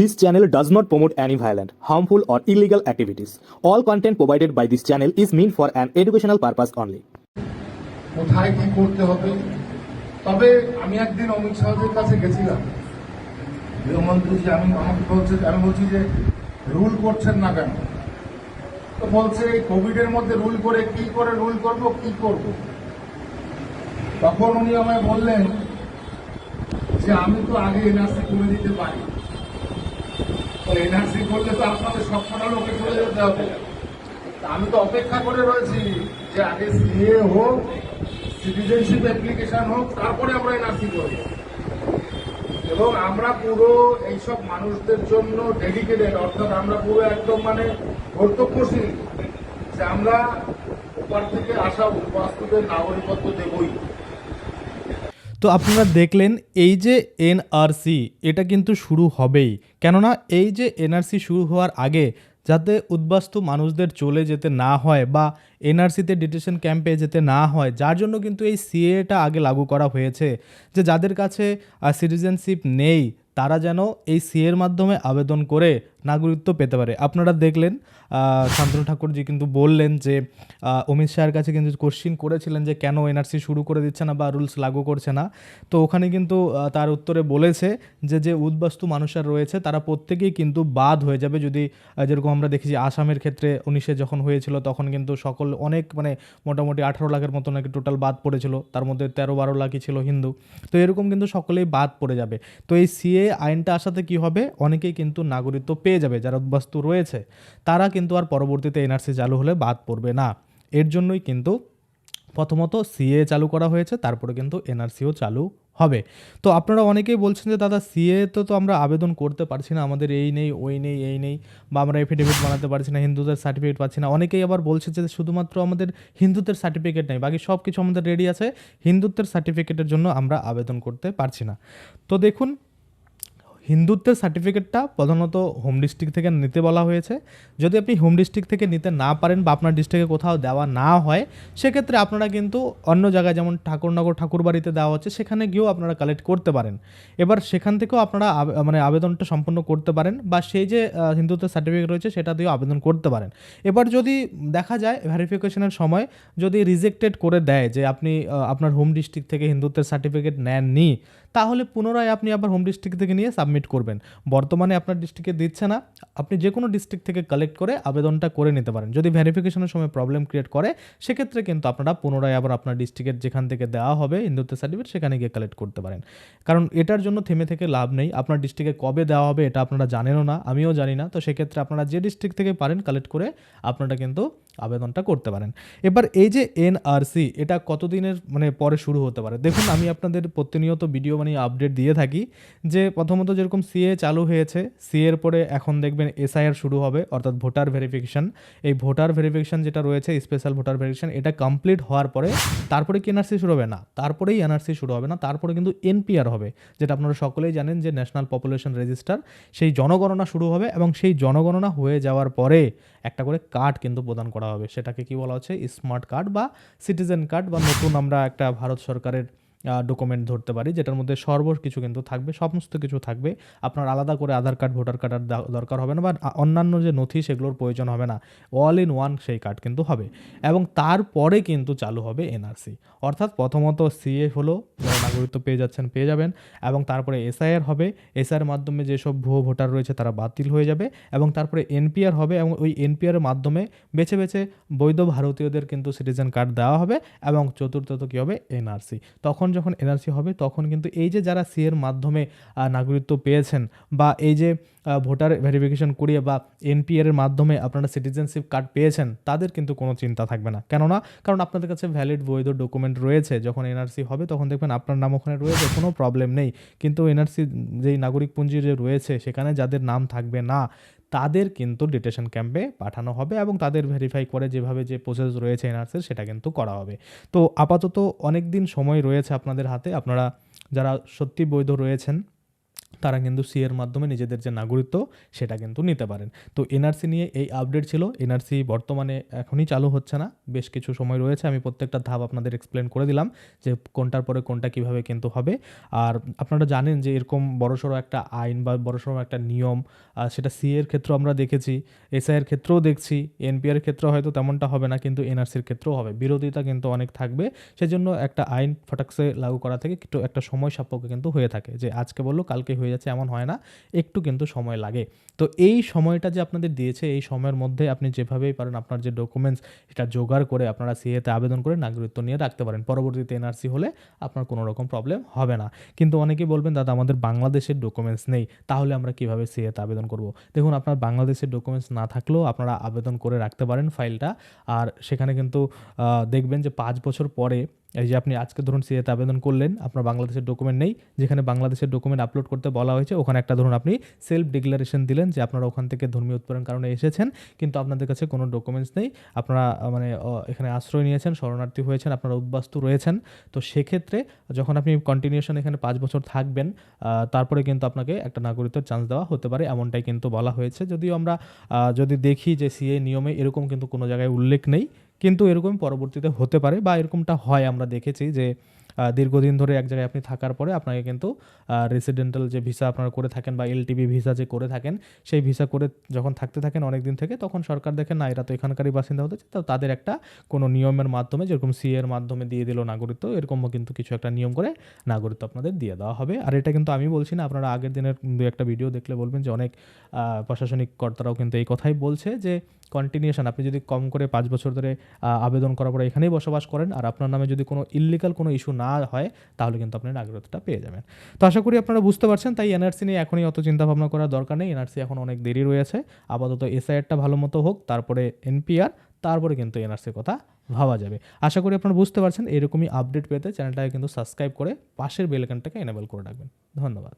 This channel does not promote any violent, harmful, or illegal activities. All content provided by this channel is meant for an educational purpose only. কোথায় কি করতে হবে তবে আমি একদিন অমিত শাহের কাছে গেছিলাম গৃহমন্ত্রী আমি আমাকে বলছে আমি বলছি যে রুল করছেন না কেন তো বলছে এই কোভিডের মধ্যে রুল করে কি করে রুল করব কি করব তখন উনি আমায় বললেন যে আমি তো আগে এনআরসি করে দিতে পারি তো এনআরসি করলে তো আপনাদের সবকটা লোকে চলে যেতে হবে। আমি তো অপেক্ষা করে রয়েছি যে আগে সিএ হোক সিটিজেনশিপ অ্যাপ্লিকেশন হোক, তারপরে আমরা এনআরসি করব। এবং আমরা পুরো এইসব মানুষদের জন্য ডেডিকেটেড অর্থাৎ আমরা পুরো একদম মানে কর্তব্যশীল যে আমরা ওপার থেকে আসা বাস্তুদের নাগরিকত্ব দেবই। তো আপনারা দেখলেন এই যে এনআরসি এটা কিন্তু শুরু হবেই। কেননা এই যে এনআরসি শুরু হওয়ার আগে যাতে উদ্বাস্তু মানুষদের চলে যেতে না হয় বা এনআরসিতে ডিটেশন ক্যাম্পে যেতে না হয়, যার জন্য কিন্তু এই সিএটা আগে লাগু করা হয়েছে যে যাদের কাছে সিটিজেনশিপ নেই, তারা যেন এই সিএর মাধ্যমে আবেদন করে নাগরিকত্ব পেতে পারে। আপনারা দেখলেন শান্তনু ঠাকুরজি কিন্তু বললেন যে অমিত শাহের কাছে কিন্তু কোশ্চিন করেছিলেন যে, কেন এনআরসি শুরু করে দিচ্ছে না বা রুলস লাগু করছে না। তো ওখানে কিন্তু তার উত্তরে বলেছে যে যে উদ্বাস্তু মানুষের রয়েছে, তারা প্রত্যেকেই কিন্তু বাদ হয়ে যাবে। যদি যেরকম আমরা দেখেছি আসামের ক্ষেত্রে উনিশে যখন হয়েছিল, তখন কিন্তু সকল অনেক মানে মোটামুটি আঠারো লাখের মতো নাকি টোটাল বাদ পড়েছিল। তার মধ্যে তেরো বারো লাখই ছিল হিন্দু। তো এরকম কিন্তু সকলেই বাদ পড়ে যাবে। তো এই সিএ আইনটা আসাতে কি হবে? অনেকেই কিন্তু নাগরিকত্ব পেয়ে যাবে, যারা উদ্বাস্তু রয়েছে। তারা কিন্তু আর পরবর্তীতে এনআরসি চালু হলে বাদ পড়বে না। এর জন্যই কিন্তু প্রথমত সিএ চালু করা হয়েছে, তারপরে কিন্তু এনআরসিও চালু হবে। তো আপনারা অনেকেই বলছেন যে, দাদা, সিএ তো তো আমরা আবেদন করতে পারছি না, আমাদের এই নেই, ওই নেই, এই নেই, বা আমরা এফিডেভিট বানাতে পারছি না, হিন্দুদের সার্টিফিকেট পাচ্ছি না। অনেকেই আবার বলছে যে, শুধুমাত্র আমাদের হিন্দুত্বের সার্টিফিকেট নেই, বাকি সব কিছু আমাদের রেডি আছে, হিন্দুত্বের সার্টিফিকেটের জন্য আমরা আবেদন করতে পারছি না। তো দেখুন হিন্দুত্বের সার্টিফিকেটটা প্রধানত হোম ডিস্ট্রিক্ট থেকে নিতে বলা হয়েছে। যদি আপনি হোম ডিস্ট্রিক্ট থেকে নিতে না পারেন বা আপনার ডিস্ট্রিক্টে কোথাও দেওয়া না হয়, সেক্ষেত্রে আপনারা কিন্তু অন্য জায়গায় যেমন ঠাকুরনগর ঠাকুরবাড়িতে দেওয়া হচ্ছে, সেখানে গিয়েও আপনারা কালেক্ট করতে পারেন। এবার সেখান থেকেও আপনারা মানে আবেদনটা সম্পন্ন করতে পারেন বা সেই যে হিন্দুত্বের সার্টিফিকেট রয়েছে, সেটা দিয়েও আবেদন করতে পারেন। এবার যদি দেখা যায় ভেরিফিকেশনের সময় যদি রিজেক্টেড করে দেয় যে আপনি আপনার হোম ডিস্ট্রিক্ট থেকে হিন্দুত্বের সার্টিফিকেট নেননি, তাহলে পুনরায় আপনি আবার হোম ডিস্ট্রিক্ট থেকে নিয়ে সাবমিট করবেন। বর্তমানে আপনার ডিস্ট্রিক্টে দিচ্ছে না। আপনি যে কোনো ডিস্ট্রিক্ট থেকে কালেক্ট করে আবেদনটা করে নিতে পারেন। যদি ভেরিফিকেশনের সময় প্রবলেম ক্রিয়েট করে, সেক্ষেত্রে কিন্তু আপনারা পুনরায় আবার আপনার ডিস্ট্রিক্টের যেখান থেকে দেওয়া হবে হিন্দুত্ব সার্টিফিকেট সেখানে গিয়ে কালেক্ট করতে পারেন। কারণ এটার জন্য থেমে থেকে লাভ নেই। আপনার ডিস্ট্রিক্টে কবে দেওয়া হবে, এটা আপনারা জানেনও না, আমিও জানি না। তো সেক্ষেত্রে আপনারা যে ডিস্ট্রিক্ট থেকে পারেন কালেক্ট করে, আপনারা কিন্তু আবেদনটা করতে পারেন। এবার এই যে এনআরসি এটা কতদিনের মানে পরে শুরু হতে পারে? দেখুন, আমি আপনাদের প্রতিনিয়ত ভিডিও বানিয়ে আপডেট দিয়ে থাকি যে প্রথমত যেরকম সিএ চালু হয়েছে সিএর পরে এখন দেখবেন এসআইআর শুরু হবে, অর্থাৎ ভোটার ভেরিফিকেশন এই ভোটার ভেরিফিকেশন যেটা রয়েছে স্পেশাল ভোটার ভেরিফিকেশন এটা কমপ্লিট হওয়ার পরে তারপরে কি এনআরসি শুরু হবে? না, তারপরেই এনআরসি শুরু হবে না, তারপরে কিন্তু এনপিআর হবে, যেটা আপনারা সকলেই জানেন যে ন্যাশনাল পপুলেশন রেজিস্টার সেই জনগণনা শুরু হবে এবং সেই জনগণনা হয়ে যাওয়ার পরে একটা করে কার্ড কিন্তু প্রদান করা হবে। সেটাকে কি বলা হচ্ছে? স্মার্ট কার্ড বা সিটিজেন কার্ড বা নতুন আমরা একটা ভারত সরকারের ডকুমেন্ট ধরতে পারি, যেটার মধ্যে সর্ব কিছু কিন্তু থাকবে, সমস্ত কিছু থাকবে। আপনার আলাদা করে আধার কার্ড ভোটার কার্ড আর দরকার হবে না বা অন্যান্য যে নথি সেগুলোর প্রয়োজন হবে না। অল ইন ওয়ান সেই কার্ড কিন্তু হবে। এবং তারপরে কিন্তু চালু হবে এনআরসি অর্থাৎ প্রথমত সিএ হলো নাগরিকত্ব পেয়ে যাচ্ছেন, পেয়ে যাবেন এবং তারপরে এসআইআর হবে। এসআইয়ের মাধ্যমে যেসব ভুয়ো ভোটার রয়েছে তারা বাতিল হয়ে যাবে এবং তারপরে এনপিআর হবে এবং ওই এনপিআরের মাধ্যমে বেছে বেছে বৈধ ভারতীয়দের কিন্তু সিটিজেন কার্ড দেওয়া হবে এবং চতুর্থত কী হবে? এনআরসি তখন যখন এনআরসি হবে, তখন কিন্তু এই যে যারা সি এর মাধ্যমে নাগরিকত্ব পেয়েছেন বা এই যে ভোটার ভেরিফিকেশন করিয়ে বা এনপিআর এর মাধ্যমে আপনারা সিটিজেনশিপ কার্ড পেয়েছেন, তাদের কিন্তু কোনো চিন্তা থাকবে না। কেননা, কারণ আপনাদের কাছে ভ্যালিড বৈধ ডকুমেন্ট রয়েছে, যখন এনআরসি হবে তখন দেখবেন আপনার নাম ওখানে রয়েছে, কোনো প্রবলেম নেই। কিন্তু এনআরসি যেই নাগরিক পুঞ্জি যে রয়েছে, সেখানে যাদের নাম থাকবে না, তাদের কিন্তু ডিটেশন ক্যাম্পে পাঠানো হবে এবং তাদের ভেরিফাই করে যেভাবে যে প্রসেস রয়েছে এনআরসির সেটা কিন্তু করা হবে। তো আপাতত অনেক দিন সময় রয়েছে আপনাদের হাতে, আপনারা যারা সত্যি বৈধ রয়েছেন তারা কিন্তু সি এর মাধ্যমে নিজেদের যে নাগরিকত্ব, সেটা কিন্তু নিতে পারেন। তো এনআরসি নিয়ে এই আপডেট ছিল। এনআরসি বর্তমানে এখনই চালু হচ্ছে না। বেশ কিছু সময় রয়েছে। আমি প্রত্যেকটা ধাপ আপনাদের এক্সপ্লেন করে দিলাম যে কোনটার পরে কোনটা কীভাবে কিন্তু হবে। আর আপনারা জানেন যে এরকম বড়সড় একটা আইন বা বড়সড় একটা নিয়ম সেটা সি এর ক্ষেত্রেও আমরা দেখেছি। এসআই এর ক্ষেত্রেও দেখছি। এনপিআর এর ক্ষেত্রেও হয়তো তেমনটা হবে না, কিন্তু এনআরসির ক্ষেত্রেও হবে। বিরোধিতা কিন্তু অনেক থাকবে। সেজন্য একটা আইন ফটাকসে লাগু করা থেকে একটু একটা সময় সাপেক্ষ কিন্তু হয়ে থাকে যে আজকে বলল, কালকে হয়ে যাচ্ছে, এমন হয় না। একটু কিন্তু সময় লাগে। তো এই সময়টা যে আপনাদের দিয়েছে, এই সময়ের মধ্যে আপনি যেভাবেই পারেন আপনার যে ডকুমেন্টস এটা জোগাড় করে আপনারা সিএতে আবেদন করে নাগরিকত্ব নিয়ে রাখতে পারেন। পরবর্তীতে এনআরসি হলে আপনার কোনো রকম প্রবলেম হবে না। কিন্তু অনেকেই বলবেন, দাদা, আমাদের বাংলাদেশের ডকুমেন্টস নেই। তাহলে আমরা কীভাবে সিএতে আবেদন করব? দেখুন, আপনার বাংলাদেশের ডকুমেন্টস না থাকলেও আপনারা আবেদন করে রাখতে পারেন ফাইলটা আর সেখানে কিন্তু দেখবেন যে পাঁচ বছর পরে এই যে আপনি আজকে ধরুন সিএতে আবেদন করলেন, আপনার বাংলাদেশের ডকুমেন্ট নেই, যেখানে বাংলাদেশের ডকুমেন্ট আপলোড করতে বলা হয়েছে, ওখানে একটা ধরুন আপনি সেলফ ডিক্লারেশন দিলেন যে আপনারা ওখান থেকে ধর্মীয় উৎপাদন কারণে এসেছেন, কিন্তু আপনাদের কাছে কোনো ডকুমেন্টস নেই। আপনারা মানে এখানে আশ্রয় নিয়েছেন, শরণার্থী হয়েছেন, আপনারা উদ্বাস্তু রয়েছেন। তো সেক্ষেত্রে যখন আপনি কন্টিনিউশন এখানে পাঁচ বছর থাকবেন তারপরে কিন্তু আপনাকে একটা নাগরিকত্বের চান্স দেওয়া হতে পারে, এমনটাই কিন্তু বলা হয়েছে। যদিও আমরা যদি দেখি যে সিএ নিয়মে এরকম কিন্তু কোনো জায়গায় উল্লেখ নেই কিন্তু এরকম পরবর্তীতে হতে পারে বা এরকমটা হয়। আমরা দেখেছি যে দীর্ঘদিন ধরে এক জায়গায় আপনি থাকার পরে আপনাকে কিন্তু রেসিডেন্টাল যে ভিসা আপনারা করে থাকেন বা এলটিবি ভিসা যে করে থাকেন, সেই ভিসা করে যখন থাকতে থাকেন অনেক দিন থেকে, তখন সরকার দেখেন না, এরা তো এখানকারই বাসিন্দা হতে তো তাদের একটা কোনো নিয়মের মাধ্যমে, যেরকম সি এর মাধ্যমে দিয়ে দিল নাগরিকত্ব, এরকমও কিন্তু কিছু একটা নিয়ম করে নাগরিকত্ব আপনাদের দিয়ে দেওয়া হবে। আর এটা কিন্তু আমি বলছি না, আপনারা আগের দিনের দু একটা ভিডিও দেখলে বলবেন যে অনেক প্রশাসনিক কর্তারাও কিন্তু এই কথাই বলছে যে কন্টিনিউশন আপনি যদি কম করে পাঁচ বছর ধরে আবেদন করার পরে এখানেই বসবাস করেন আর আপনার নামে যদি কোনো ইলিগাল কোনো ইস্যু না হয়, তাহলে কিন্তু আপনি নাগরিকত্বটা পেয়ে যাবেন। তো আশা করি আপনারা বুঝতে পারছেন, তাই এনআরসি নিয়ে এখনই অত চিন্তা ভাবনা করার দরকার নেই। এনআরসি এখন অনেক দেরি রয়েছে। আপাতত এসআইআরটা ভালো মতো হোক, তারপরে এনপিআর তারপরে কিন্তু এনআরসির কথা ভাবা যাবে। আশা করি আপনারা বুঝতে পারছেন, এরকমই আপডেট পেতে চ্যানেলটাকে কিন্তু সাবস্ক্রাইব করে পাশের বেল আইকনটাকে এনেবল করে রাখবেন। ধন্যবাদ।